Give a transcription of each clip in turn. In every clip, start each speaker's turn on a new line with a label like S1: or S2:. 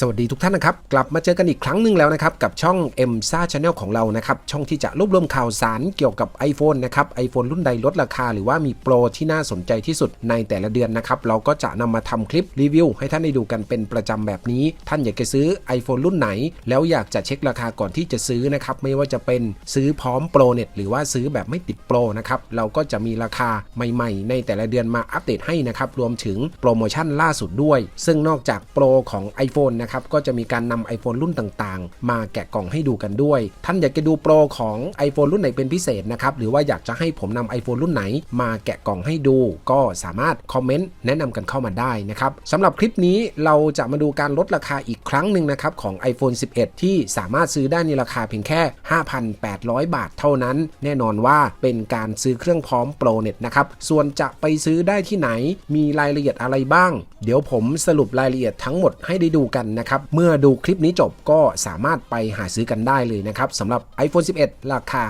S1: สวัสดีทุกท่านนะครับ กลับมาเจอกันอีกครั้งหนึ่งแล้วนะครับ กับช่อง m s a Channel ของเรานะครับ ช่องที่จะรวบรวมข่าวสารเกี่ยวกับ iPhone นะครับ iPhone รุ่นใดลดราคา หรือว่ามีโปรที่น่าสนใจที่สุดในแต่ละเดือนนะครับ เราก็จะนำมาทำคลิปรีวิวให้ท่านได้ดูกันเป็นประจำแบบนี้ ท่านอยากจะซื้อ iPhone รุ่นไหน แล้วอยากจะเช็คราคาก่อนที่จะซื้อนะครับไม่ว่าจะเป็นซื้อพร้อมโปรเน็ตหรือว่าซื้อแบบไม่ติดโปรนะครับเราก็จะมีราคาใหม่ๆ ในแต่ละเดือนมาอัปเดตให้นะครับรวมถึงโปรโมชั่นล่าสุดด้วย ซึ่งนอกจากโปรของ iPhone นะครับก็จะมีการนำ iPhone รุ่นต่างๆ มาแกะกล่องให้ดูกันด้วย ท่านอยากจะดูโปรของ iPhone รุ่นไหนเป็นพิเศษนะครับหรือว่าอยากจะให้ผมนำ iPhone รุ่นไหน มาแกะกล่องให้ดู ก็สามารถคอมเมนต์แนะนำกันเข้ามาได้นะครับสำหรับคลิปนี้เราจะมาดูการลดราคาอีกครั้งหนึ่งนะครับของ iPhone 11 ที่สามารถซื้อได้ในราคาเพียงแค่ 5,800 บาทเท่านั้น แน่นอนว่าเป็นการซื้อเครื่องพร้อมโปรเน็ตนะครับส่วนจะไปซื้อได้ที่ไหนมีรายละเอียดอะไรบ้าง เดี๋ยวผมสรุปรายละเอียดทั้งหมดให้ได้ดูกันนะครับ เมื่อดูคลิปนี้จบก็สามารถไปหาซื้อกันได้เลยนะครับสำหรับ iPhone 11 ราคา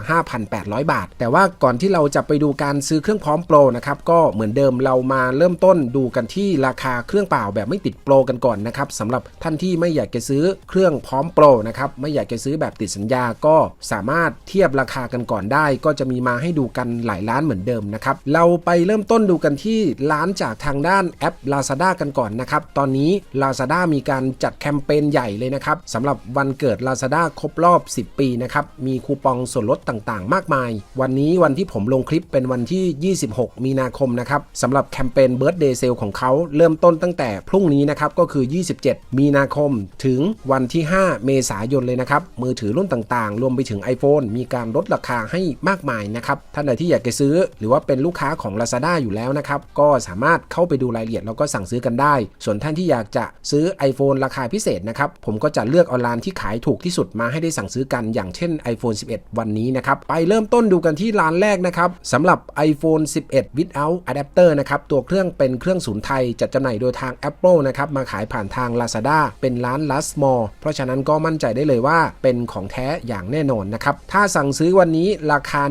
S1: 5,800 บาท แต่ว่าก่อนที่เราจะไปดูการซื้อเครื่องพร้อมโปรนะครับก็เหมือนเดิมเรามาเริ่มต้นดูกันที่ราคาเครื่องเปล่าแบบไม่ติดโปรกันก่อนนะครับสำหรับท่านที่ไม่อยากจะซื้อเครื่องพร้อมโปรนะครับไม่อยากจะซื้อแบบติดสัญญาก็สามารถเทียบราคากันก่อนได้ ก็จะมีมาให้ดูกันหลายร้านเหมือนเดิมนะครับเราไปเริ่มต้นดูกันที่ร้านจากทางด้านแอป Lazada กันก่อนนะครับตอนนี้ Lazada มีการจัดแคมเปญใหญ่เลยนะครับสำหรับวันเกิด Lazada ครบรอบ 10 ปีนะครับ มีคูปองส่วนลดต่างๆ มากมาย วันนี้วันที่ผมลงคลิปเป็นวันที่ 26 มีนาคมนะครับสำหรับแคมเปญ Birthday Sale ของเขาเริ่มต้นตั้งแต่พรุ่งนี้นะครับก็คือ 27 มีนาคมถึงวันที่ 5 เมษายนเลยนะครับ มือถือรุ่นต่างๆ รวมไปถึง iPhone มีการลดราคาให้มากมายนะครับท่านใดที่อยากจะซื้อ หรือว่าเป็นลูกค้าของ Lazada อยู่แล้วนะครับก็สามารถเข้าไปดูรายละเอียดแล้วก็สั่งซื้อกันได้ ส่วนท่านที่อยากจะซื้อ iPhone ราคาพิเศษนะครับ ผมก็จะเลือกออนไลน์ที่ขายถูกที่สุดมาให้ได้สั่งซื้อกันอย่างเช่น iPhone 11 วันนี้นะครับ ไปเริ่มต้นดูกันที่ร้านแรกนะครับสำหรับ iPhone 11 without adapter นะครับตัวเครื่องเป็นเครื่องศูนย์ไทย จัดจำหน่ายโดยทาง Apple นะครับมาขายผ่านทาง Lazada เป็นร้าน Last Mall เพราะฉะนั้นก็มั่นใจได้เลยว่าเป็นของแท้อย่างแน่นอนนะครับถ้าสั่งซื้อวันนี้ราคา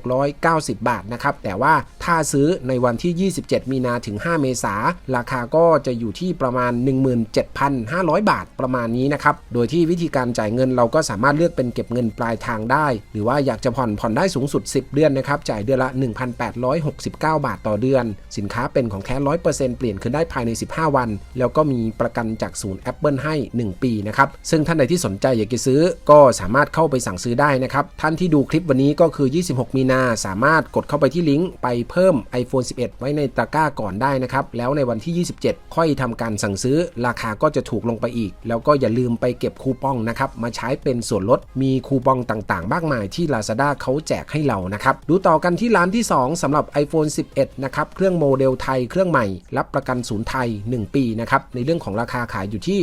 S1: 18,690 บาทนะครับแต่ว่าถ้าซื้อในวันที่ 27 มีนาถึง 5 เมษาราคาก็จะอยู่ที่ประมาณ 1 7 17,500 บาทประมาณนี้นะครับ โดยที่วิธีการจ่ายเงินเราก็สามารถเลือกเป็นเก็บเงินปลายทางได้ หรือว่าอยากจะผ่อนผ่อนได้สูงสุด 10 เดือนนะครับ จ่ายเดือนละ 1,869 บาทต่อเดือน สินค้าเป็นของแท้ 100%เปลี่ยนคืนได้ภายใน 15 วัน แล้วก็มีประกันจากศูนย์ Apple ให้ 1 ปีนะครับ ซึ่งท่านใดที่สนใจอยากจะซื้อก็สามารถเข้าไปสั่งซื้อได้นะครับ ท่านที่ดูคลิปวันนี้ก็คือ 26 มีนาสามารถกดเข้าไปที่ลิงก์ไปเพิ่ม iPhone 11 ไว้ในตะกร้าก่อนได้นะครับ แล้วในวันที่ 27 ค่อยทำการสั่งซื้อราคาก็จะถูกลงไปอีก แล้วก็อย่าลืมไปเก็บคูปองนะครับมาใช้เป็นส่วนลดมีคูปองต่างๆ มากมายที่ Lazada เขาแจกให้เรานะครับดูต่อกันที่ร้านที่ 2สำหรับ iPhone 11 นะครับเครื่องโมเดลไทยเครื่องใหม่ รับประกันศูนย์ไทย 1 ปีนะครับในเรื่องของราคาขายอยู่ที่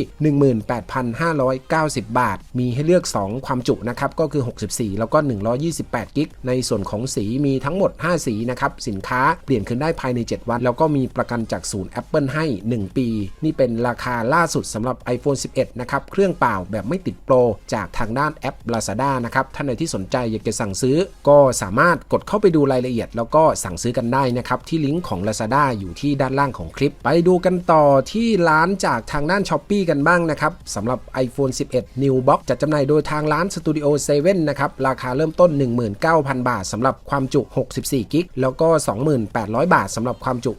S1: 18,590 บาท มีให้เลือก 2 ความจุนะครับก็คือ 64 แล้วก็ 128 กิก ในส่วนของสีมีทั้งหมด 5 สีนะครับสินค้าเปลี่ยนคืนได้ภายใน 7 วัน แล้วก็มีประกันจากศูนย์ Apple ให้ 1 ปี นี่เป็นราคาล่า่าสุดสำหรับ iPhone 11 นะครับ เครื่องเปล่าแบบไม่ติดโปร จากทางด้านแอป Lazada นะครับ ท่านใดที่สนใจอยากจะสั่งซื้อ ก็สามารถกดเข้าไปดูรายละเอียด แล้วก็สั่งซื้อกันได้นะครับ ที่ลิงก์ของ Lazada อยู่ที่ด้านล่างของคลิป ไปดูกันต่อที่ร้านจากทางด้าน s h อ p e e กันบ้างนะครับสำหรับ iPhone 11 New Box จัดจำหน่ายโดยทางร้าน Studio 7 นะครับ ราคาเริ่มต้น 19,000 บาทสำหรับความจุ 64 กิก แล้วก็ 28,000 บาทสำหรับความจุ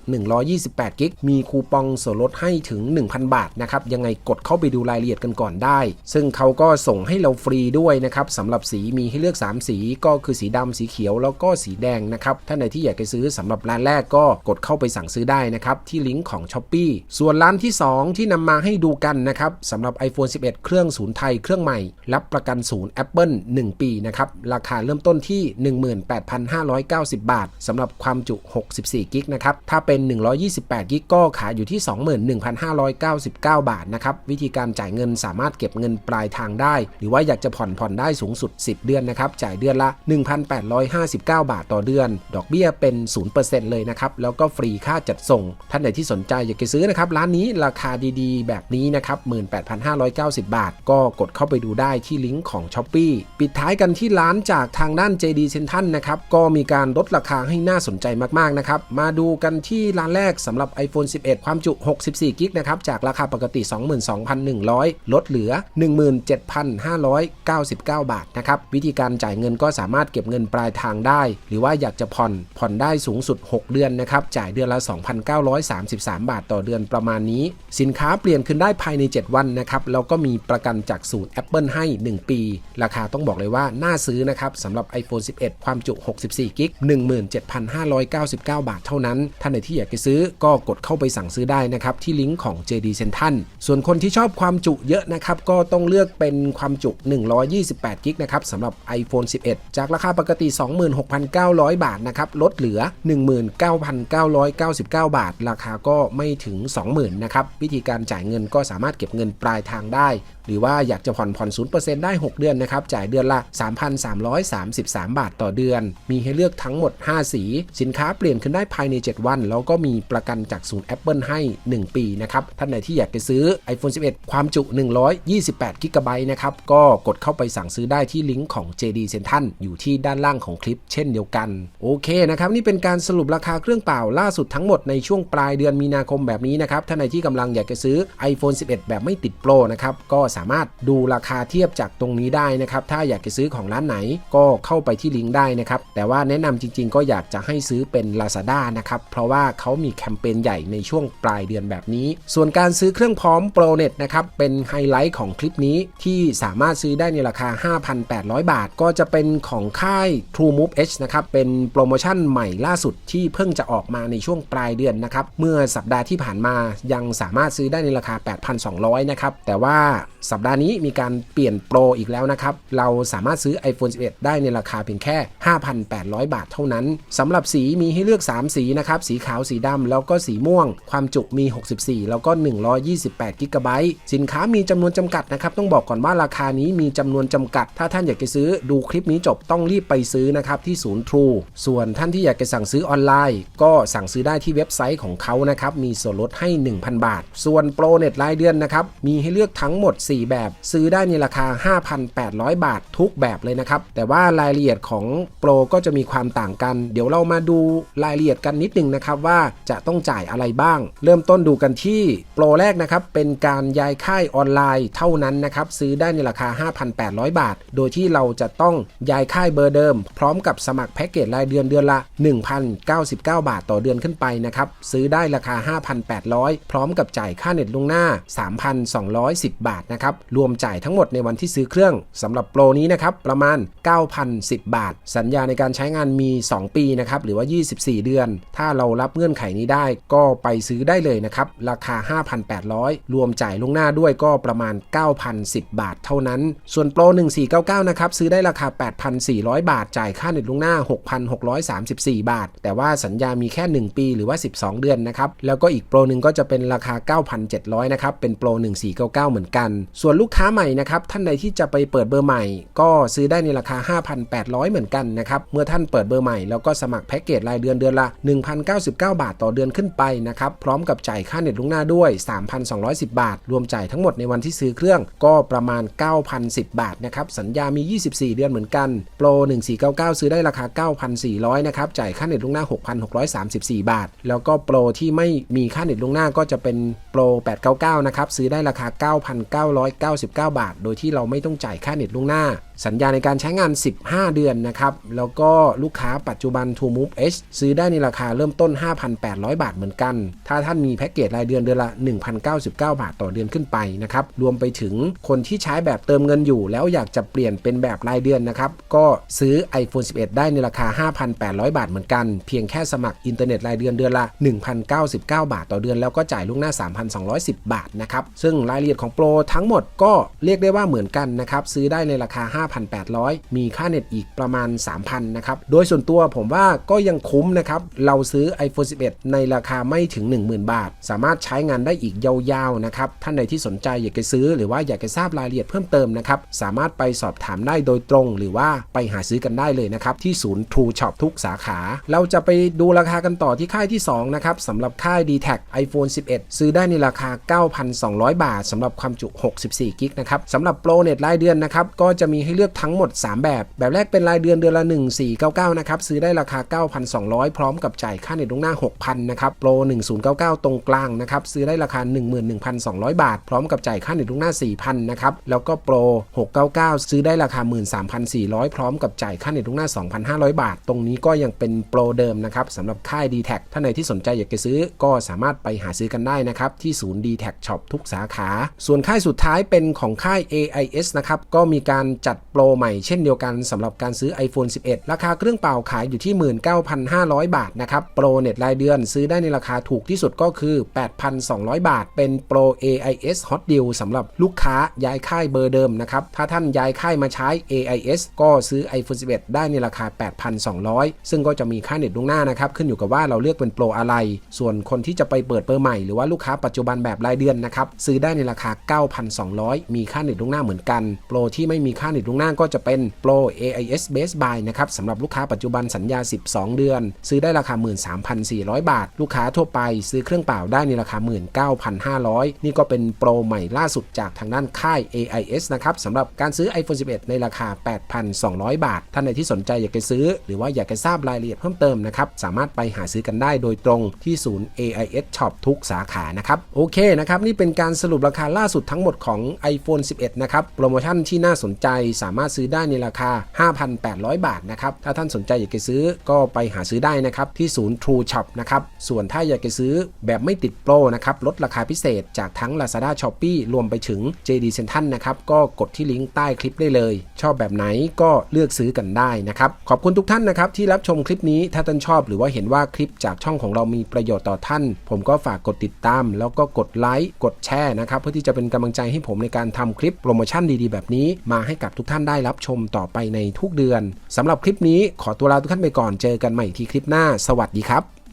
S1: 128 กิก มีคูปองส่วนลดให้ถึง 1,000 บาทนะครับยังไงกดเข้าไปดูรายละเอียดกันก่อนได้ ซึ่งเขาก็ส่งให้เราฟรีด้วยนะครับสำหรับสีมีให้เลือก 3 สีก็คือสีดำสีเขียวแล้วก็สีแดงนะครับท่านใดที่อยากจะซื้อสำหรับร้านแรกก็กดเข้าไปสั่งซื้อได้นะครับที่ลิงก์ของ s h อ p e e ส่วนร้านที่ 2 ที่นำมาให้ดูกันนะครับสำหรับ iPhone 11 เครื่องศูนย์ไทยเครื่องใหม่ รับประกันศูนย์ Apple 1 ปีนะครับราคาเริ่มต้นที่ 18,590 บาทสำหรับความจุ 64กิกนะครับถ้าเป็น 128กิกก็ขายอยู่ที่ 21,599บาทนะครับ วิธีการจ่ายเงินสามารถเก็บเงินปลายทางได้ หรือว่าอยากจะผ่อนผ่อนได้สูงสุด 10 เดือนนะครับ จ่ายเดือนละ 1,859 บาทต่อเดือน ดอกเบี้ยเป็น 0%เลยนะครับ แล้วก็ฟรีค่าจัดส่ง ท่านไหนที่สนใจอยากจะซื้อนะครับ ร้านนี้ราคาดีๆ แบบนี้นะครับ 18,590 บาท ก็กดเข้าไปดูได้ที่ลิงก์ของ s h อ p e e ปิดท้ายกันที่ร้านจากทางด้าน JD Central นะครับก็มีการลดราคาให้น่าสนใจมากๆนะครับมาดูกันที่ร้านแรกสำหรับ iPhone 11 ความจุ 64กิกนะครับจากราคาปกติ 22,100 ลดเหลือ 17,599 บาทนะครับวิธีการจ่ายเงินก็สามารถเก็บเงินปลายทางได้ หรือว่าอยากจะผ่อนผ่อนได้สูงสุด 6 เดือนนะครับจ่ายเดือนละ 2,933 บาทต่อเดือนประมาณนี้ สินค้าเปลี่ยนคืนได้ภายใน 7 วันนะครับแล้วก็มีประกันจากศูนย์ Apple ให้ 1 ปี ราคาต้องบอกเลยว่าน่าซื้อนะครับสำหรับ iPhone 11 ความจุ 64 กิก 17,599 บาทเท่านั้น ท่านไหนที่อยากจะซื้อก็กดเข้าไปสั่งซื้อได้นะครับที่ลิงก์ของ JD Central ส่วนคนที่ชอบความจุเยอะนะครับก็ต้องเลือกเป็นความจุ 128 กิกนะครับสำหรับ iPhone 11 จากราคาปกติ 26,900 บาทนะครับลดเหลือ 19,999 บาท ราคาก็ไม่ถึง 20,000นะครับวิธีการจ่ายเงินก็สามารถเก็บเงินปลายทางได้ หรือว่าอยากจะผ่อนผ่อน 0%ได้ 6 เดือนนะครับจ่ายเดือนละ 3,333 บาทต่อเดือน มีให้เลือกทั้งหมด 5 สี สินค้าเปลี่ยนขึ้นได้ภายใน 7 วัน แล้วก็มีประกันจากศูนย์ Apple ให้ 1 ปีนะครับท่านไหนที่อยากซื้อ iPhone 11 ความจุ 128 g b นะครับ ก็กดเข้าไปสั่งซื้อได้ที่ลิงก์ของ JD Central อยู่ที่ด้านล่างของคลิปเช่นเดียวกัน โอเคนะครับ นี่เป็นการสรุปราคาเครื่องเปล่าล่าสุดทั้งหมดในช่วงปลายเดือนมีนาคมแบบนี้นะครับ ท่านไหนที่กำลังอยากจะซื้อ iPhone 11 แบบไม่ติดโปรนะครับ ก็สามารถดูราคาเทียบจากตรงนี้ได้นะครับ ถ้าอยากจะซื้อของร้านไหนก็เข้าไปที่ลิงก์ได้นะครับ แต่ว่าแนะนำจริง ๆ ก็อยากจะให้ซื้อเป็น Lazada นะครับ เพราะว่าเขามีแคมเปญใหญ่ในช่วงปลายเดือนแบบนี้ ส่วนการซื้อเครื่องรื่องพร้อมโปรเน็ตนะครับ เป็นไฮไลท์ของคลิปนี้ที่สามารถซื้อได้ในราคา 5,800 บาท ก็จะเป็นของค่าย True Move H นะครับ เป็นโปรโมชั่นใหม่ล่าสุดที่เพิ่งจะออกมาในช่วงปลายเดือนนะครับ เมื่อสัปดาห์ที่ผ่านมายังสามารถซื้อได้ในราคา 8,200 นะครับ แต่ว่าสัปดาห์นี้มีการเปลี่ยนโปรอีกแล้วนะครับ เราสามารถซื้อ iPhone 11 ได้ในราคาเพียงแค่ 5,800 บาทเท่านั้นสำหรับสีมีให้เลือก 3 สีนะครับ สีขาว สีดำแล้วก็สีม่วง ความจุมี 64 แล้วก็ 120 28 g b สินค้ามีจำนวนจำกัดนะครับ ต้องบอกก่อนว่าราคานี้มีจำนวนจำกัด ถ้าท่านอยากจะซื้อดูคลิปนี้จบต้องรีบไปซื้อนะครับที่ศูนย์ทรูส่วนท่านที่อยากจะสั่งซื้อออนไลน์ ก็สั่งซื้อได้ที่เว็บไซต์ของเขานะครับ มีส่วนลดให้ 1,000 บาท ส่วนโปรเน็ตรายเดือนนะครับ มีให้เลือกทั้งหมด 4 แบบ ซื้อได้ในราคา 5,800 บาททุกแบบเลยนะครับ แต่ว่ารายละเอียดของโปรก็จะมีความต่างกัน เดี๋ยวเรามาดูรายละเอียดกันนิดนึงนะครับว่าจะต้องจ่ายอะไรบ้าง เริ่มต้นดูกันที่โปรแรกนะครับเป็นการย้ายค่ายออนไลน์เท่านั้นนะครับซื้อได้ในราคา 5,800 บาท โดยที่เราจะต้องย้ายค่ายเบอร์เดิม พร้อมกับสมัครแพ็กเกจรายเดือนเดือนละ 1,099 บาทต่อเดือนขึ้นไปนะครับซื้อได้ราคา 5,800 พร้อมกับจ่ายค่าเน็ตล่วงหน้า 3,210 บาทนะครับรวมจ่ายทั้งหมดในวันที่ซื้อเครื่องสำหรับโปรนี้นะครับประมาณ 9,010 บาท สัญญาในการใช้งานมี 2 ปีนะครับหรือว่า 24 เดือน ถ้าเรารับเงื่อนไขนี้ได้ก็ไปซื้อได้เลยนะครับราคา 5,800รวมจ่ายล่วงหน้าด้วยก็ประมาณ 9,010 บาทเท่านั้น ส่วนโปร 1499 นะครับ ซื้อได้ราคา 8,400 บาท จ่ายค่าเน็ตล่วงหน้า 6,634 บาท แต่ว่าสัญญามีแค่ 1 ปีหรือว่า 12 เดือนนะครับ แล้วก็อีกโปรหนึ่งก็จะเป็นราคา 9,700 นะครับ เป็นโปร 1499 เหมือนกัน ส่วนลูกค้าใหม่นะครับ ท่านใดที่จะไปเปิดเบอร์ใหม่ ก็ซื้อได้ในราคา 5,800 เหมือนกันนะครับ เมื่อท่านเปิดเบอร์ใหม่แล้วก็สมัครแพ็กเกจรายเดือนเดือนละ1,099 บาทต่อเดือนขึ้นไปนะครับ พร้อมกับจ่ายค่าเน็ตล่วงหน้าด้วย3,210 บาท รวมจ่ายทั้งหมดในวันที่ซื้อเครื่องก็ประมาณ 9,010 บาทนะครับ สัญญามี 24 เดือนเหมือนกัน โปร 1499 ซื้อได้ราคา 9,400 นะครับ จ่ายค่าเน็ตล่วงหน้า 6,634 บาท แล้วก็โปรที่ไม่มีค่าเน็ตล่วงหน้าก็จะเป็นโปร 899 นะครับ ซื้อได้ราคา 9,999 บาท โดยที่เราไม่ต้องจ่ายค่าเน็ตล่วงหน้า สัญญาในการใช้งาน 15 เดือนนะครับ แล้วก็ลูกค้าปัจจุบัน To Move H ซื้อได้ในราคาเริ่มต้น 5,800 บาทเหมือนกัน ถ้าท่านมีแพ็กเกจรายเดือนเดือนละ 1,099 บาทต่อเดือนขึ้นไปนะครับ รวมไปถึงคนที่ใช้แบบเติมเงินอยู่ แล้วอยากจะเปลี่ยนเป็นแบบรายเดือนนะครับ ก็ซื้อ iPhone 11 ได้ในราคา 5,800 บาทเหมือนกัน เพียงแค่สมัครอินเทอร์เน็ตรายเดือนเดือนละ 1,099 บาทต่อเดือน แล้วก็จ่ายล่วงหน้า 3,210 บาทนะครับ ซึ่งรายละเอียดของโปรทั้งหมดก็เรียกได้ว่าเหมือนกันนะครับ ซื้อได้ในราคา5,800 มีค่าเน็ตอีกประมาณ 3,000 นะครับ โดยส่วนตัวผมว่าก็ยังคุ้มนะครับ เราซื้อ iPhone 11 ในราคาไม่ถึง 10,000 บาท สามารถใช้งานได้อีกยาวๆ นะครับ ท่านใดที่สนใจอยากจะซื้อหรือว่าอยากจะทราบรายละเอียดเพิ่มเติมนะครับ สามารถไปสอบถามได้โดยตรง หรือว่าไปหาซื้อกันได้เลยนะครับ ที่ศูนย์ True Shop ทุกสาขา เราจะไปดูราคากันต่อที่ค่ายที่ 2 นะครับสำหรับค่าย d t แท iPhone 11 ซื้อได้ในราคา 9,200 บาทสำหรับความจุ 64กิกนะครับสำหรับโปรเน็ตรายเดือนนะครับก็จะมีให้เลือกทั้งหมด 3 แบบ แบบแรกเป็นรายเดือนเดือนละ 1499 นะครับ ซื้อได้ราคา 9,200 พร้อมกับจ่ายค่าเน็ตล่วงหน้า 6,000 นะครับ โปร 1099 ตรงกลางนะครับ ซื้อได้ราคา 11,200 บาท พร้อมกับจ่ายค่าเน็ตล่วงหน้า 4,000 นะครับ แล้วก็โปร 699 ซื้อได้ราคา 13,400 พร้อมกับจ่ายค่าเน็ตล่วงหน้า 2,500 บาท ตรงนี้ก็ยังเป็นโปรเดิมนะครับสำหรับค่าย d t แทท่านไหนที่สนใจอยากจะซื้อก็สามารถไปหาซื้อกันได้นะครับที่ศูนย์ d t แท Shop ทุกสาขา ส่วนค่ายสุดท้ายเป็นของค่าย AIS นะครับก็มีการจัด โปรใหม่เช่นเดียวกันสำหรับการซื้อ iPhone 11 ราคาเครื่องเปล่าขายอยู่ที่ 19,500 บาทนะครับโปรเน็ตรายเดือนซื้อได้ในราคาถูกที่สุดก็คือ 8,200 บาท เป็นโปร AIS Hot Deal สำหรับลูกค้าย้ายค่ายเบอร์เดิมนะครับ ถ้าท่านย้ายค่ายมาใช้ AIS ก็ซื้อ iPhone 11 ได้ในราคา 8,200 ซึ่งก็จะมีค่าเน็ตล่วงหน้านะครับ ขึ้นอยู่กับว่าเราเลือกเป็นโปรอะไร ส่วนคนที่จะไปเปิดเบอร์ใหม่หรือว่าลูกค้าปัจจุบันแบบรายเดือนนะครับซื้อได้ในราคา 9,200 มีค่าเน็ตล่วงหน้าเหมือนกัน โปรที่ไม่มีค่าเน็ตล่วงหน้าก็จะเป็นโปร AIS Base Buy นะครับสำหรับลูกค้าปัจจุบันสัญญา 12 เดือน ซื้อได้ราคา 13,400 บาท ลูกค้าทั่วไปซื้อเครื่องเปล่าได้ในราคา 19,500 นี่ก็เป็นโปรใหม่ล่าสุดจากทางด้านค่าย AIS นะครับสำหรับการซื้อ iPhone 11 ในราคา 8,200 บาท ท่านใดที่สนใจอยากจะซื้อ หรือว่าอยากจะทราบรายละเอียดเพิ่มเติมนะครับสามารถไปหาซื้อกันได้โดยตรงที่ศูนย์ AIS Shop ทุกสาขานะครับโอเคนะครับนี่เป็นการสรุปราคาล่าสุดทั้งหมดของ iPhone 11 นะครับโปรโมชั่นที่น่าสนใจสามารถซื้อได้ในราคา 5,800 บาทนะครับ ถ้าท่านสนใจอยากจะซื้อก็ไปหาซื้อได้นะครับที่ศูนย์ True Shop นะครับ ส่วนถ้าอยากจะซื้อแบบไม่ติดโปรนะครับลดราคาพิเศษจากทั้ง Lazada Shopee รวมไปถึง JD Central นะครับก็กดที่ลิงก์ใต้คลิปได้เลย ชอบแบบไหนก็เลือกซื้อกันได้นะครับ ขอบคุณทุกท่านนะครับที่รับชมคลิปนี้ถ้าท่านชอบหรือว่าเห็นว่าคลิปจากช่องของเรามีประโยชน์ต่อท่าน ผมก็ฝากกดติดตาม แล้วก็กดไลค์กดแชร์นะครับเพื่อที่จะเป็นกำลังใจให้ผมในการทำคลิปโปรโมชั่นดีๆ แบบนี้มาให้กับทุกท่านได้รับชมต่อไปในทุกเดือนสำหรับคลิปนี้ขอตัวลาทุกท่านไปก่อนเจอกันใหม่ที่คลิปหน้า สวัสดีครับ